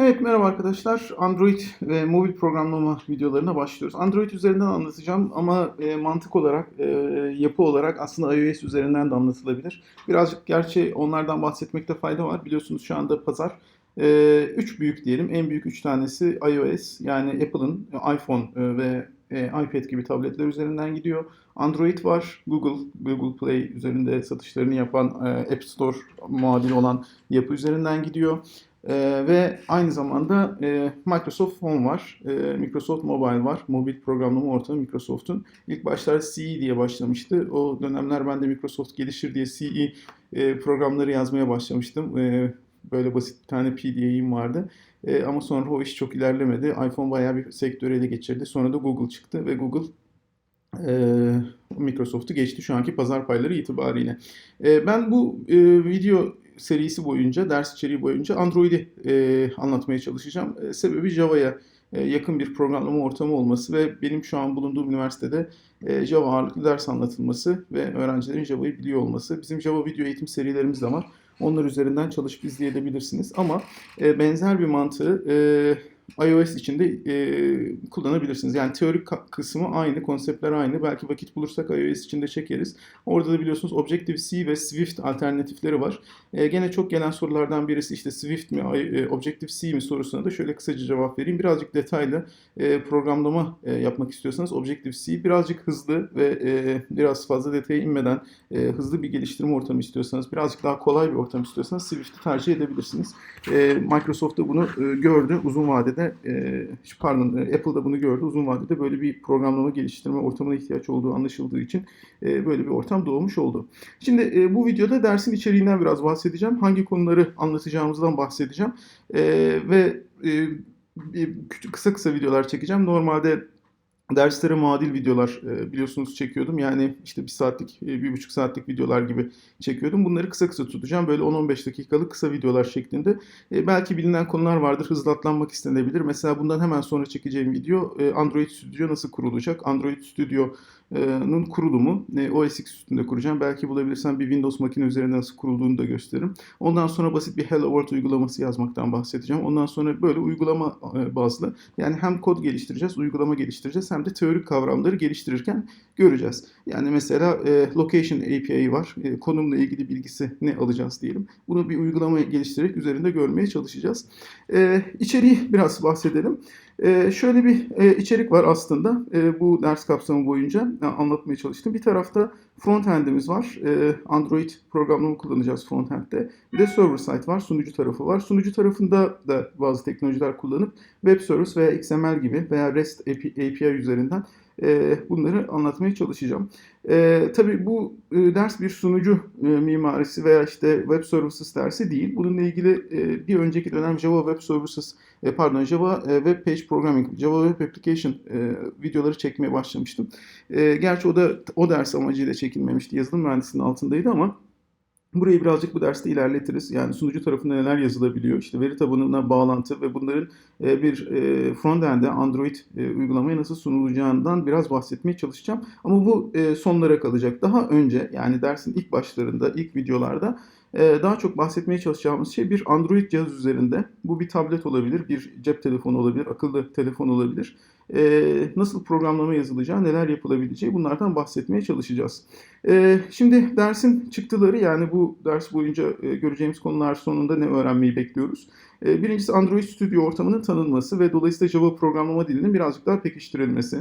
Evet merhaba arkadaşlar. Android ve mobil programlama videolarına başlıyoruz. Android üzerinden anlatacağım ama e, mantık olarak, e, yapı olarak aslında iOS üzerinden de anlatılabilir. Birazcık gerçi onlardan bahsetmekte fayda var. Biliyorsunuz şu anda pazar 3 büyük diyelim. En büyük 3 tanesi iOS yani Apple'ın iPhone e, ve e, iPad gibi tabletler üzerinden gidiyor. Android var. Google, Google Play üzerinde satışlarını yapan e, App Store muadili olan yapı üzerinden gidiyor. Ee, ve aynı zamanda e, Microsoft Phone var, e, Microsoft Mobile var, mobil programlama ortamı Microsoft'un. İlk başlar CE diye başlamıştı. O dönemler ben de Microsoft gelişir diye CE e, programları yazmaya başlamıştım. E, böyle basit bir tane PDA'im vardı. E, ama sonra o iş çok ilerlemedi. iPhone bayağı bir sektörü ele geçirdi. Sonra da Google çıktı ve Google e, Microsoft'u geçti şu anki pazar payları itibariyle. E, ben bu e, video serisi boyunca, ders içeriği boyunca Android'i e, anlatmaya çalışacağım. E, sebebi Java'ya e, yakın bir programlama ortamı olması ve benim şu an bulunduğum üniversitede e, Java ağırlıklı ders anlatılması ve öğrencilerin Java'yı biliyor olması. Bizim Java video eğitim serilerimiz de var. Onlar üzerinden çalışıp izleyebilirsiniz. Ama e, benzer bir mantığı e, iOS için de e, kullanabilirsiniz. Yani teorik kısmı aynı, konseptler aynı. Belki vakit bulursak iOS için de çekeriz. Orada da biliyorsunuz Objective-C ve Swift alternatifleri var. E, gene çok gelen sorulardan birisi işte Swift mi, e, Objective-C mi sorusuna da şöyle kısaca cevap vereyim. Birazcık detaylı e, programlama e, yapmak istiyorsanız Objective-C birazcık hızlı ve e, biraz fazla detaya inmeden e, hızlı bir geliştirme ortamı istiyorsanız, birazcık daha kolay bir ortam istiyorsanız Swift'i tercih edebilirsiniz. E, Microsoft da bunu e, gördü uzun vadede vadede, e, pardon e, Apple da bunu gördü. Uzun vadede böyle bir programlama geliştirme ortamına ihtiyaç olduğu anlaşıldığı için e, böyle bir ortam doğmuş oldu. Şimdi e, bu videoda dersin içeriğinden biraz bahsedeceğim. Hangi konuları anlatacağımızdan bahsedeceğim. E, ve e, kısa kısa videolar çekeceğim. Normalde derslere muadil videolar e, biliyorsunuz çekiyordum. Yani işte bir saatlik, e, bir buçuk saatlik videolar gibi çekiyordum. Bunları kısa kısa tutacağım. Böyle 10-15 dakikalık kısa videolar şeklinde. E, belki bilinen konular vardır. Hızlı atlanmak istenebilir. Mesela bundan hemen sonra çekeceğim video Android Studio nasıl kurulacak? Android Studio nun kurulumu OS X üstünde kuracağım. Belki bulabilirsem bir Windows makine üzerinde nasıl kurulduğunu da gösteririm. Ondan sonra basit bir Hello World uygulaması yazmaktan bahsedeceğim. Ondan sonra böyle uygulama bazlı yani hem kod geliştireceğiz, uygulama geliştireceğiz hem de teorik kavramları geliştirirken göreceğiz. Yani mesela Location API var. konumla ilgili bilgisi ne alacağız diyelim. Bunu bir uygulama geliştirerek üzerinde görmeye çalışacağız. İçeriği biraz bahsedelim. Ee, şöyle bir e, içerik var aslında e, bu ders kapsamı boyunca e, anlatmaya çalıştım. Bir tarafta frontend'imiz var. Android programlama kullanacağız frontend'de. Bir de server side var, sunucu tarafı var. Sunucu tarafında da bazı teknolojiler kullanıp web service veya XML gibi veya REST API üzerinden e, bunları anlatmaya çalışacağım. E, tabii bu e, ders bir sunucu e, mimarisi veya işte Web Services dersi değil. Bununla ilgili e, bir önceki dönem Java Web Services, e, pardon Java e, Web Page Programming, Java Web Application e, videoları çekmeye başlamıştım. E, gerçi o da o ders amacıyla çekilmemişti. Yazılım mühendisliğinin altındaydı ama Burayı birazcık bu derste ilerletiriz. Yani sunucu tarafında neler yazılabiliyor, işte veri tabanına bağlantı ve bunların e, bir e, front-end'e Android e, uygulamaya nasıl sunulacağından biraz bahsetmeye çalışacağım. Ama bu sonlara kalacak. Daha önce yani dersin ilk başlarında, ilk videolarda daha çok bahsetmeye çalışacağımız şey bir Android cihaz üzerinde. Bu bir tablet olabilir, bir cep telefonu olabilir, akıllı telefon olabilir. Nasıl programlama yazılacağı, neler yapılabileceği bunlardan bahsetmeye çalışacağız. Şimdi dersin çıktıları yani bu ders boyunca göreceğimiz konular sonunda ne öğrenmeyi bekliyoruz? Birincisi Android Studio ortamının tanınması ve dolayısıyla Java programlama dilinin birazcık daha pekiştirilmesi.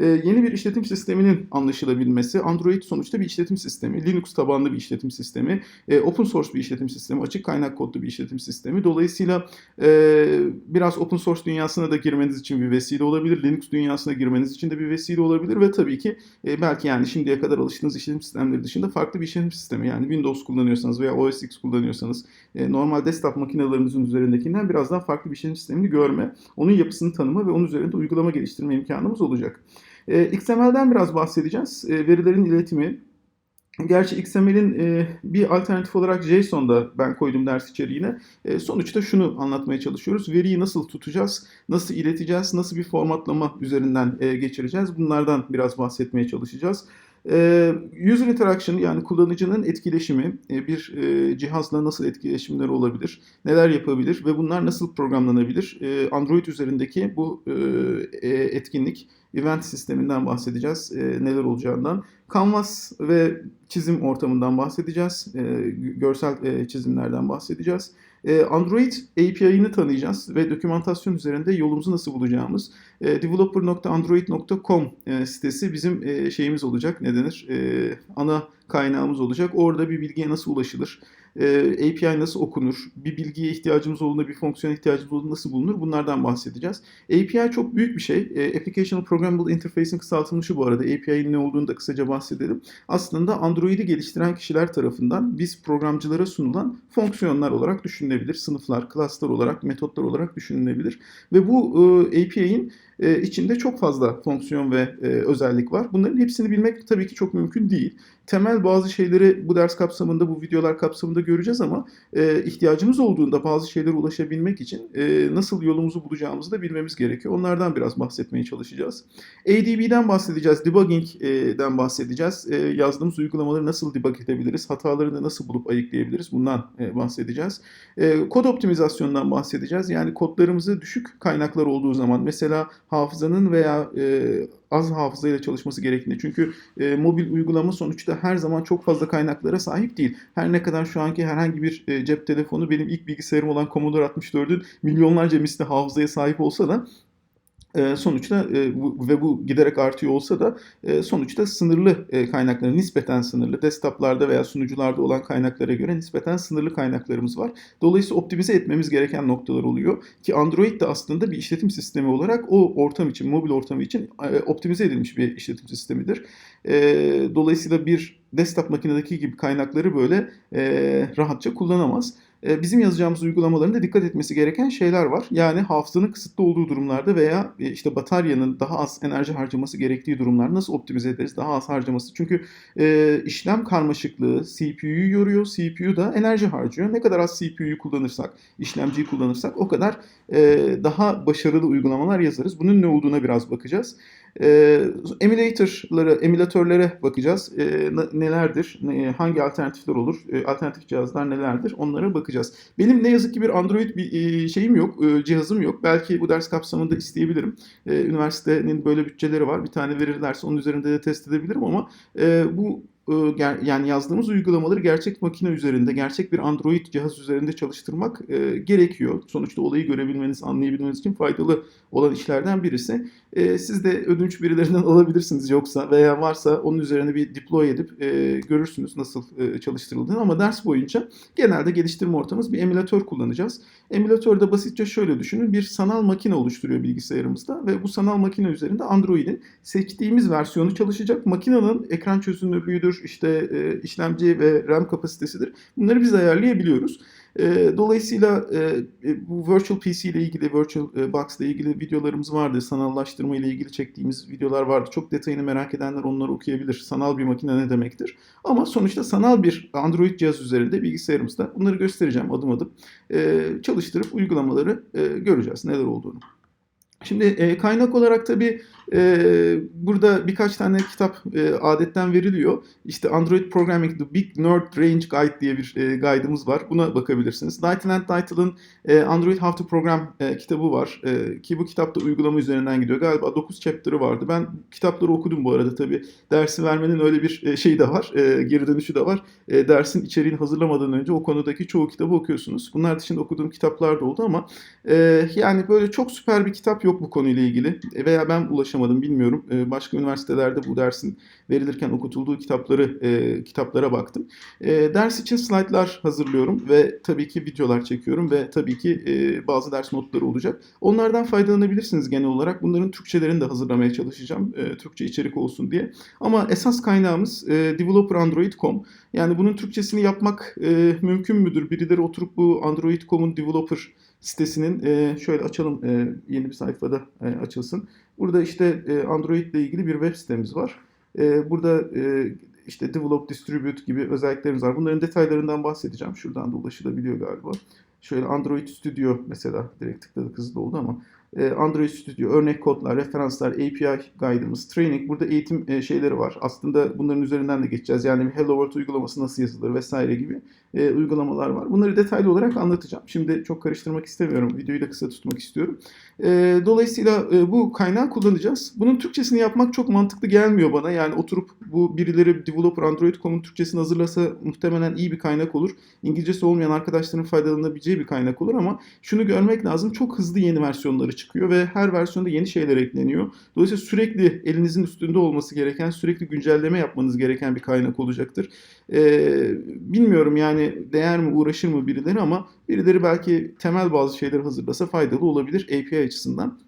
Yeni bir işletim sisteminin anlaşılabilmesi. Android sonuçta bir işletim sistemi. Linux tabanlı bir işletim sistemi. Open source bir işletim sistemi. Açık kaynak kodlu bir işletim sistemi. Dolayısıyla biraz open source dünyasına da girmeniz için bir vesile olabilir. Linux dünyasına girmeniz için de bir vesile olabilir ve tabii ki belki yani şimdiye kadar alıştığınız işletim sistemleri dışında farklı bir işletim sistemi yani Windows kullanıyorsanız veya OS X kullanıyorsanız normal desktop makinelerinizin üzerindeki ötekinden biraz daha farklı bir işletim sistemini görme, onun yapısını tanıma ve onun üzerinde uygulama geliştirme imkanımız olacak. E, XML'den biraz bahsedeceğiz. E, verilerin iletimi, Gerçi XML'in e, bir alternatif olarak JSON'da ben koydum ders içeriğine. E, sonuçta şunu anlatmaya çalışıyoruz. Veriyi nasıl tutacağız, nasıl ileteceğiz, nasıl bir formatlama üzerinden e, geçireceğiz. Bunlardan biraz bahsetmeye çalışacağız. E, user interaction yani kullanıcının etkileşimi, e, bir e, cihazla nasıl etkileşimleri olabilir, neler yapabilir ve bunlar nasıl programlanabilir? E, Android üzerindeki bu e, etkinlik, event sisteminden bahsedeceğiz, neler olacağından. Canvas ve çizim ortamından bahsedeceğiz, görsel çizimlerden bahsedeceğiz. E, Android API'ını tanıyacağız ve dokümantasyon üzerinde yolumuzu nasıl bulacağımız. E, developer.android.com e, sitesi bizim şeyimiz olacak, ne denir, ana kaynağımız olacak. Orada bir bilgiye nasıl ulaşılır, e, API nasıl okunur, bir bilgiye ihtiyacımız olduğunda, bir fonksiyona ihtiyacımız olduğunda nasıl bulunur bunlardan bahsedeceğiz. API çok büyük bir şey. E, Application Programmable Interface'in kısaltılmışı bu arada. API'nin ne olduğunu da kısaca bahsedelim. Aslında Android'i geliştiren kişiler tarafından biz programcılara sunulan fonksiyonlar olarak düşünülebilir. Sınıflar, klaslar olarak, metotlar olarak düşünülebilir. Ve bu e, API'nin e, içinde çok fazla fonksiyon ve e, özellik var. Bunların hepsini bilmek tabii ki çok mümkün değil. Temel bazı şeyleri bu ders kapsamında, bu videolar kapsamında göreceğiz ama e, ihtiyacımız olduğunda bazı şeylere ulaşabilmek için e, nasıl yolumuzu bulacağımızı da bilmemiz gerekiyor. Onlardan biraz bahsetmeye çalışacağız. ADB'den bahsedeceğiz, debugging'den bahsedeceğiz. Yazdığımız uygulamaları nasıl debug edebiliriz, hatalarını nasıl bulup ayıklayabiliriz bundan bahsedeceğiz. Kod optimizasyonundan bahsedeceğiz. Yani kodlarımızı düşük kaynaklar olduğu zaman mesela hafızanın veya e, az hafızayla çalışması gerektiğinde. Çünkü e, mobil uygulama sonuçta her zaman çok fazla kaynaklara sahip değil. Her ne kadar şu anki herhangi bir e, cep telefonu benim ilk bilgisayarım olan Commodore 64'ün milyonlarca misli hafızaya sahip olsa da e, sonuçta e, ve bu giderek artıyor olsa da e, sonuçta sınırlı e, kaynakları nispeten sınırlı desktoplarda veya sunucularda olan kaynaklara göre nispeten sınırlı kaynaklarımız var. Dolayısıyla optimize etmemiz gereken noktalar oluyor ki Android de aslında bir işletim sistemi olarak o ortam için, mobil ortamı için e, optimize edilmiş bir işletim sistemidir. Dolayısıyla bir desktop makinedeki gibi kaynakları böyle rahatça kullanamaz. E, bizim yazacağımız uygulamaların da dikkat etmesi gereken şeyler var. Yani hafızanın kısıtlı olduğu durumlarda veya e, işte bataryanın daha az enerji harcaması gerektiği durumlar nasıl optimize ederiz? Daha az harcaması. Çünkü e, işlem karmaşıklığı CPU'yu yoruyor. CPU da enerji harcıyor. Ne kadar az CPU'yu kullanırsak, işlemciyi kullanırsak o kadar e, daha başarılı uygulamalar yazarız. Bunun ne olduğuna biraz bakacağız. E, emulator'lara, emülatörlere bakacağız. E, nelerdir? E, hangi alternatifler olur? E, alternatif cihazlar nelerdir? Onlara bakacağız. Benim ne yazık ki bir Android bir e, şeyim yok, e, cihazım yok. Belki bu ders kapsamında isteyebilirim. E, üniversitenin böyle bütçeleri var. Bir tane verirlerse onun üzerinde de test edebilirim ama e, bu yani yazdığımız uygulamaları gerçek makine üzerinde, gerçek bir Android cihaz üzerinde çalıştırmak e, gerekiyor. Sonuçta olayı görebilmeniz, anlayabilmeniz için faydalı olan işlerden birisi. E, siz de ödünç birilerinden alabilirsiniz yoksa veya varsa onun üzerine bir deploy edip e, görürsünüz nasıl e, çalıştırıldığını ama ders boyunca genelde geliştirme ortamımız bir emülatör kullanacağız. Emülatörde basitçe şöyle düşünün bir sanal makine oluşturuyor bilgisayarımızda ve bu sanal makine üzerinde Android'in seçtiğimiz versiyonu çalışacak. Makinenin ekran çözünürlüğüdür, işte e, işlemci ve RAM kapasitesidir. Bunları biz ayarlayabiliyoruz. E, dolayısıyla e, bu Virtual PC ile ilgili, Virtual Box ile ilgili videolarımız vardı. Sanallaştırma ile ilgili çektiğimiz videolar vardı. Çok detayını merak edenler onları okuyabilir. Sanal bir makine ne demektir? Ama sonuçta sanal bir Android cihaz üzerinde bilgisayarımızda bunları göstereceğim adım adım. E, çalıştırıp uygulamaları e, göreceğiz neler olduğunu. Şimdi e, kaynak olarak tabii e, burada birkaç tane kitap e, adetten veriliyor. İşte Android Programming The Big Nerd Range Guide diye bir e, guide'ımız var. Buna bakabilirsiniz. Dylan and Dytle'ın e, Android How to Program e, kitabı var. E, ki bu kitap da uygulama üzerinden gidiyor. Galiba 9 chapter'ı vardı. Ben kitapları okudum bu arada tabii. Dersi vermenin öyle bir e, şeyi de var. E, geri dönüşü de var. E, dersin içeriğini hazırlamadan önce o konudaki çoğu kitabı okuyorsunuz. Bunlar dışında okuduğum kitaplar da oldu ama e, yani böyle çok süper bir kitap yok bu konuyla ilgili. E, veya ben ulaşamadım bilmiyorum. E, başka üniversitelerde bu dersin verilirken okutulduğu kitapları e, kitaplara baktım. E, ders için slaytlar hazırlıyorum ve tabii ki videolar çekiyorum ve tabii ki e, bazı ders notları olacak. Onlardan faydalanabilirsiniz genel olarak. Bunların Türkçelerini de hazırlamaya çalışacağım. E, Türkçe içerik olsun diye. Ama esas kaynağımız e, developerandroid.com. Yani bunun Türkçesini yapmak e, mümkün müdür? Birileri oturup bu Android.com'un developer sitesinin e, şöyle açalım e, yeni bir sayfada e, açılsın. Burada işte e, Android ile ilgili bir web sitemiz var. E, burada e, işte develop, distribute gibi özelliklerimiz var. Bunların detaylarından bahsedeceğim. Şuradan da ulaşılabiliyor galiba. Şöyle Android Studio mesela direkt tıkladık hızlı oldu ama Android Studio, örnek kodlar, referanslar, API guide'ımız, training. Burada eğitim şeyleri var. Aslında bunların üzerinden de geçeceğiz. Yani Hello World uygulaması nasıl yazılır vesaire gibi e, uygulamalar var. Bunları detaylı olarak anlatacağım. Şimdi çok karıştırmak istemiyorum. Videoyu da kısa tutmak istiyorum. E, dolayısıyla e, bu kaynağı kullanacağız. Bunun Türkçesini yapmak çok mantıklı gelmiyor bana. Yani oturup bu birileri developer Android.com'un Türkçesini hazırlasa muhtemelen iyi bir kaynak olur. İngilizcesi olmayan arkadaşların faydalanabileceği bir kaynak olur ama şunu görmek lazım. Çok hızlı yeni versiyonları çıkıyor ve her versiyonda yeni şeyler ekleniyor. Dolayısıyla sürekli elinizin üstünde olması gereken, sürekli güncelleme yapmanız gereken bir kaynak olacaktır. Ee, bilmiyorum yani değer mi, uğraşır mı birileri ama birileri belki temel bazı şeyleri hazırlasa faydalı olabilir API açısından.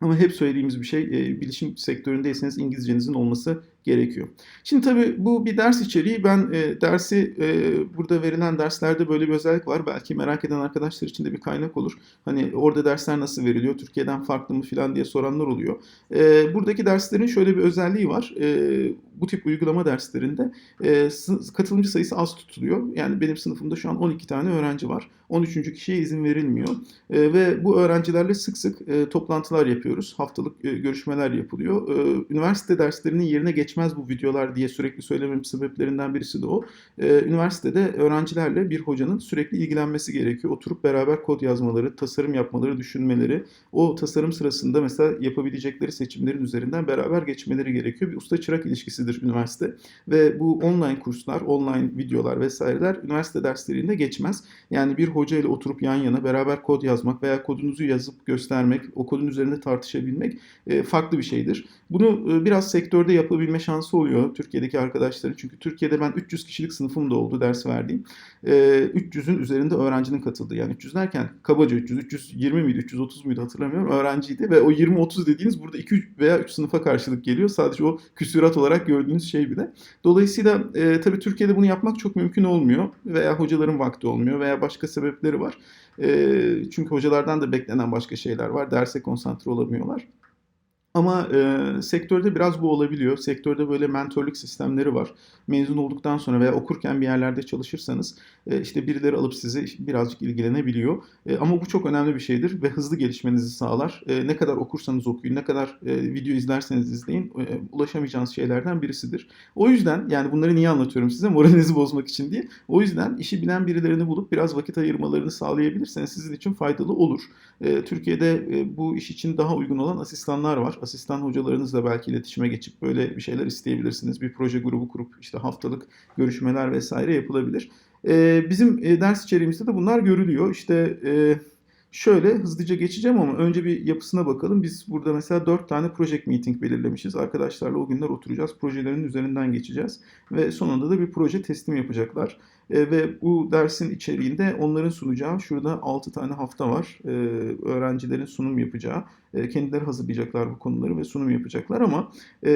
Ama hep söylediğimiz bir şey, e, bilişim sektöründeyseniz İngilizcenizin olması gerekiyor. Şimdi tabii bu bir ders içeriği. Ben e, dersi e, burada verilen derslerde böyle bir özellik var. Belki merak eden arkadaşlar için de bir kaynak olur. Hani orada dersler nasıl veriliyor, Türkiye'den farklı mı falan diye soranlar oluyor. E, buradaki derslerin şöyle bir özelliği var. E, bu tip uygulama derslerinde e, katılımcı sayısı az tutuluyor. Yani benim sınıfımda şu an 12 tane öğrenci var. 13. kişiye izin verilmiyor. E, ve bu öğrencilerle sık sık e, toplantılar yapıyoruz. Haftalık e, görüşmeler yapılıyor. E, üniversite derslerinin yerine geçmez bu videolar diye sürekli söylemem sebeplerinden birisi de o. E, üniversitede öğrencilerle bir hocanın sürekli ilgilenmesi gerekiyor. Oturup beraber kod yazmaları, tasarım yapmaları, düşünmeleri, o tasarım sırasında mesela yapabilecekleri seçimlerin üzerinden beraber geçmeleri gerekiyor. Bir usta çırak ilişkisidir üniversite ve bu online kurslar, online videolar vesaireler üniversite derslerinde geçmez. Yani bir hoca ile oturup yan yana beraber kod yazmak veya kodunuzu yazıp göstermek, o kodun üzerinde tartışabilmek e, farklı bir şeydir. Bunu e, biraz sektörde yapabilme şansı oluyor Türkiye'deki arkadaşların. Çünkü Türkiye'de ben 300 kişilik sınıfım da oldu ders verdiğim. E, 300'ün üzerinde öğrencinin katıldığı. Yani 300 derken kabaca 300, 320 miydi, 330 muydu hatırlamıyorum. Öğrenciydi ve o 20-30 dediğiniz burada 2 veya 3 sınıfa karşılık geliyor. Sadece o küsürat olarak gördüğünüz şey bile. Dolayısıyla e, tabii Türkiye'de bunu yapmak çok mümkün olmuyor. Veya hocaların vakti olmuyor veya başka sebepleri var. E, çünkü hocalardan da beklenen başka şeyler var. Derse konsantre olamıyorlar. Ama e, sektörde biraz bu olabiliyor. Sektörde böyle mentorluk sistemleri var. Mezun olduktan sonra veya okurken bir yerlerde çalışırsanız e, işte birileri alıp sizi birazcık ilgilenebiliyor. E, ama bu çok önemli bir şeydir ve hızlı gelişmenizi sağlar. E, ne kadar okursanız okuyun, ne kadar e, video izlerseniz izleyin e, ulaşamayacağınız şeylerden birisidir. O yüzden yani bunları niye anlatıyorum size? Moralinizi bozmak için değil. O yüzden işi bilen birilerini bulup biraz vakit ayırmalarını sağlayabilirseniz sizin için faydalı olur. E, Türkiye'de e, bu iş için daha uygun olan asistanlar var asistan hocalarınızla belki iletişime geçip böyle bir şeyler isteyebilirsiniz. Bir proje grubu kurup işte haftalık görüşmeler vesaire yapılabilir. Bizim ders içeriğimizde de bunlar görülüyor. İşte Şöyle hızlıca geçeceğim ama önce bir yapısına bakalım. Biz burada mesela 4 tane project meeting belirlemişiz. Arkadaşlarla o günler oturacağız. Projelerin üzerinden geçeceğiz. Ve sonunda da bir proje teslim yapacaklar. E, ve bu dersin içeriğinde onların sunacağı şurada 6 tane hafta var. E, öğrencilerin sunum yapacağı. E, kendileri hazırlayacaklar bu konuları ve sunum yapacaklar ama e,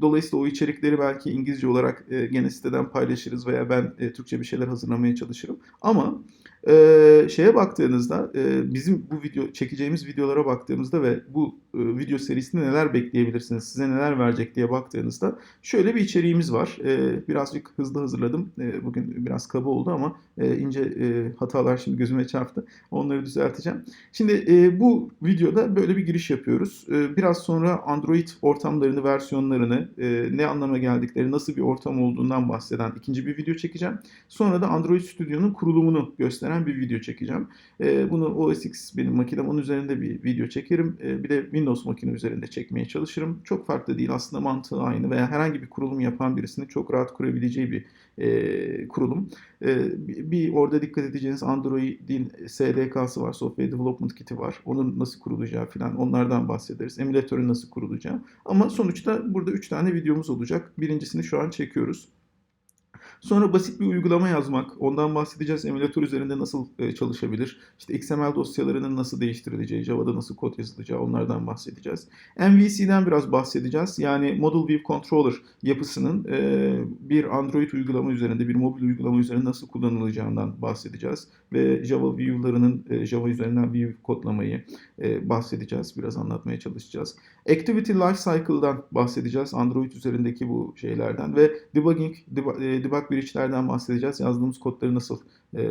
dolayısıyla o içerikleri belki İngilizce olarak e, gene siteden paylaşırız veya ben e, Türkçe bir şeyler hazırlamaya çalışırım. Ama ee, şeye baktığınızda e, bizim bu video çekeceğimiz videolara baktığımızda ve bu e, video serisinde neler bekleyebilirsiniz, size neler verecek diye baktığınızda şöyle bir içeriğimiz var. E, birazcık hızlı hazırladım. E, bugün biraz kaba oldu ama e, ince e, hatalar şimdi gözüme çarptı. Onları düzelteceğim. Şimdi e, bu videoda böyle bir giriş yapıyoruz. E, biraz sonra Android ortamlarını, versiyonlarını, e, ne anlama geldikleri, nasıl bir ortam olduğundan bahseden ikinci bir video çekeceğim. Sonra da Android Studio'nun kurulumunu gösteren bir video çekeceğim. E, bunu OS X benim makinem, onun üzerinde bir video çekerim. E, bir de Windows makine üzerinde çekmeye çalışırım. Çok farklı değil aslında mantığı aynı veya herhangi bir kurulum yapan birisinin çok rahat kurabileceği bir e, kurulum. E, bir orada dikkat edeceğiniz Android'in SDK'sı var, Software Development Kit'i var. Onun nasıl kurulacağı falan onlardan bahsederiz. Emülatörün nasıl kurulacağı. Ama sonuçta burada 3 tane videomuz olacak. Birincisini şu an çekiyoruz. Sonra basit bir uygulama yazmak, ondan bahsedeceğiz. Emülatör üzerinde nasıl e, çalışabilir? İşte XML dosyalarının nasıl değiştirileceği, Java'da nasıl kod yazılacağı onlardan bahsedeceğiz. MVC'den biraz bahsedeceğiz. Yani Model View Controller yapısının e, bir Android uygulama üzerinde, bir mobil uygulama üzerinde nasıl kullanılacağından bahsedeceğiz. Ve Java view'larının e, Java üzerinden view kodlamayı bahsedeceğiz. Biraz anlatmaya çalışacağız. Activity Lifecycle'dan bahsedeceğiz. Android üzerindeki bu şeylerden ve debugging, debug bridge'lerden bahsedeceğiz. Yazdığımız kodları nasıl e,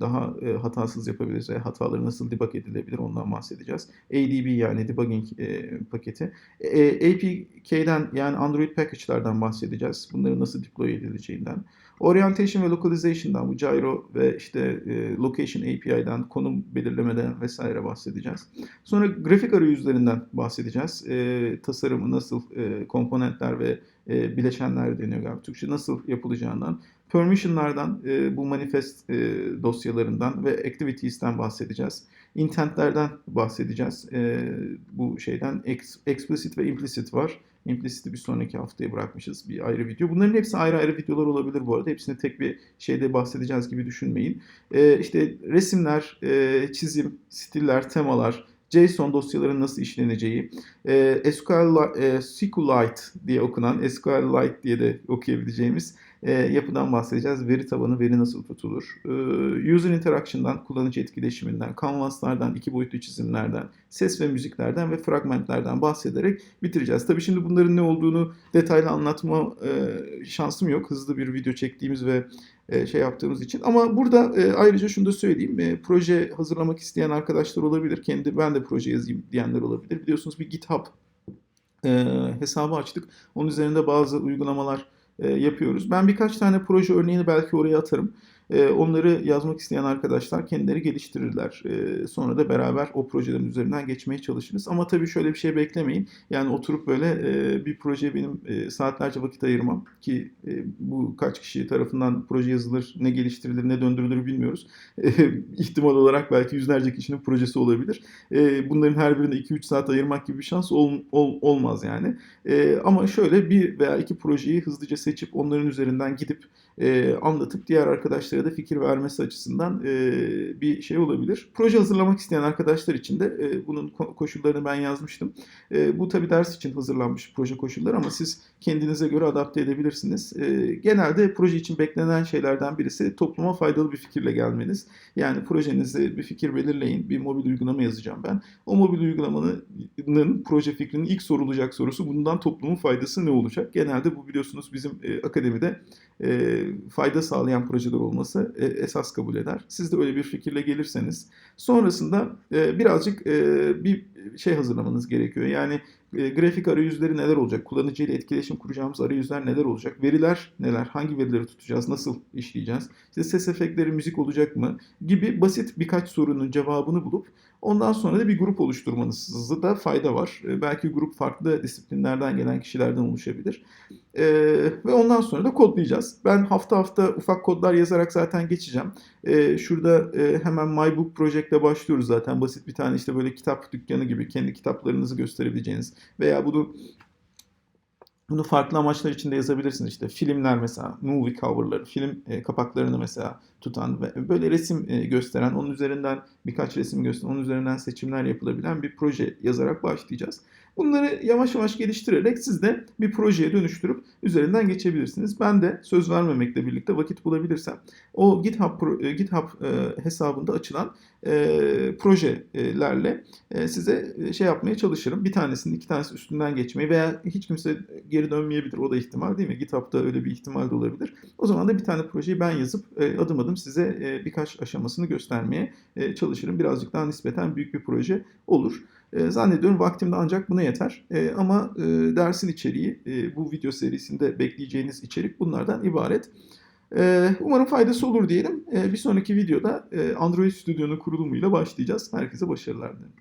daha e, hatasız yapabiliriz veya hataları nasıl debug edilebilir ondan bahsedeceğiz. ADB yani debugging e, paketi. E, APK'den yani Android package'lardan bahsedeceğiz. Bunların nasıl deploy edileceğinden. Orientation ve localization'dan bu gyro ve işte e, location API'den konum belirlemeden vesaire bahsedeceğiz. Sonra grafik arayüzlerinden bahsedeceğiz. E, tasarımı nasıl e, komponentler ve e, bileşenler deniyor galiba Türkçe nasıl yapılacağından. Permission'lardan, e, bu manifest e, dosyalarından ve activities'ten bahsedeceğiz. Intent'lerden bahsedeceğiz. E, bu şeyden ex, explicit ve implicit var. Implicit'i bir sonraki haftaya bırakmışız bir ayrı video. Bunların hepsi ayrı ayrı videolar olabilir bu arada. Hepsini tek bir şeyde bahsedeceğiz gibi düşünmeyin. E, işte resimler, e, çizim, stiller, temalar, JSON dosyaların nasıl işleneceği, e, SQL, e, SQLite diye okunan, SQLite diye de okuyabileceğimiz e, yapıdan bahsedeceğiz. Veri tabanı, veri nasıl tutulur, e, user interaction'dan, kullanıcı etkileşiminden, canvaslardan, iki boyutlu çizimlerden, ses ve müziklerden ve fragmentlerden bahsederek bitireceğiz. Tabii şimdi bunların ne olduğunu detaylı anlatma e, şansım yok. Hızlı bir video çektiğimiz ve e, şey yaptığımız için. Ama burada e, ayrıca şunu da söyleyeyim. E, proje hazırlamak isteyen arkadaşlar olabilir. Kendi ben de proje yazayım diyenler olabilir. Biliyorsunuz bir GitHub e, hesabı açtık. Onun üzerinde bazı uygulamalar e, yapıyoruz. Ben birkaç tane proje örneğini belki oraya atarım. E, onları yazmak isteyen arkadaşlar kendileri geliştirirler. E, sonra da beraber o projelerin üzerinden geçmeye çalışırız. Ama tabii şöyle bir şey beklemeyin. Yani oturup böyle e, bir projeye benim e, saatlerce vakit ayırmam ki e, bu kaç kişi tarafından proje yazılır, ne geliştirilir, ne döndürülür bilmiyoruz. E, ihtimal olarak belki yüzlerce kişinin projesi olabilir. Bunların her birine 2-3 saat ayırmak gibi bir şans ol, ol, olmaz yani. Ama şöyle bir veya iki projeyi hızlıca seçip onların üzerinden gidip anlatıp diğer arkadaşlara da fikir vermesi açısından bir şey olabilir. Proje hazırlamak isteyen arkadaşlar için de bunun ko- koşullarını ben yazmıştım. Bu tabii ders için hazırlanmış proje koşulları ama siz kendinize göre adapte edebilirsiniz. Genelde proje için beklenen şeylerden birisi topluma faydalı bir fikirle gelmeniz. Yani projenize bir fikir belirleyin. Bir mobil uygulama yazacağım ben. O mobil uygulamanın proje fikrinin ilk sorulacak sorusu bundan toplumun faydası ne olacak? Genelde bu biliyorsunuz bizim akademide fayda sağlayan projeler olması e, esas kabul eder. Siz de öyle bir fikirle gelirseniz sonrasında e, birazcık e, bir şey hazırlamanız gerekiyor. Yani e, grafik arayüzleri neler olacak? Kullanıcı ile etkileşim kuracağımız arayüzler neler olacak? Veriler neler? Hangi verileri tutacağız? Nasıl işleyeceğiz? İşte ses efektleri, müzik olacak mı? Gibi basit birkaç sorunun cevabını bulup ondan sonra da bir grup oluşturmanızda da fayda var. E, belki grup farklı disiplinlerden gelen kişilerden oluşabilir. E, ve ondan sonra da kodlayacağız. Ben hafta hafta ufak kodlar yazarak zaten geçeceğim. E, şurada e, hemen My Book Project'le başlıyoruz zaten. Basit bir tane işte böyle kitap dükkanı gibi kendi kitaplarınızı gösterebileceğiniz veya bunu bunu farklı amaçlar için de yazabilirsiniz. İşte filmler mesela, movie coverları, film e, kapaklarını mesela tutan ve böyle resim e, gösteren, onun üzerinden birkaç resim gösteren, onun üzerinden seçimler yapılabilen bir proje yazarak başlayacağız. Bunları yavaş yavaş geliştirerek siz de bir projeye dönüştürüp üzerinden geçebilirsiniz. Ben de söz vermemekle birlikte vakit bulabilirsem o GitHub e, GitHub e, hesabında açılan e, projelerle size şey yapmaya çalışırım. Bir tanesinin iki tanesi üstünden geçmeyi veya hiç kimse geri dönmeyebilir. O da ihtimal değil mi? GitHub'da öyle bir ihtimal de olabilir. O zaman da bir tane projeyi ben yazıp adım adım size birkaç aşamasını göstermeye çalışırım. Birazcık daha nispeten büyük bir proje olur. E, zannediyorum vaktimde ancak buna yeter. E, ama e, dersin içeriği, e, bu video serisinde bekleyeceğiniz içerik bunlardan ibaret. E, umarım faydası olur diyelim. Bir sonraki videoda e, Android Studio'nun kurulumuyla başlayacağız. Herkese başarılar dilerim.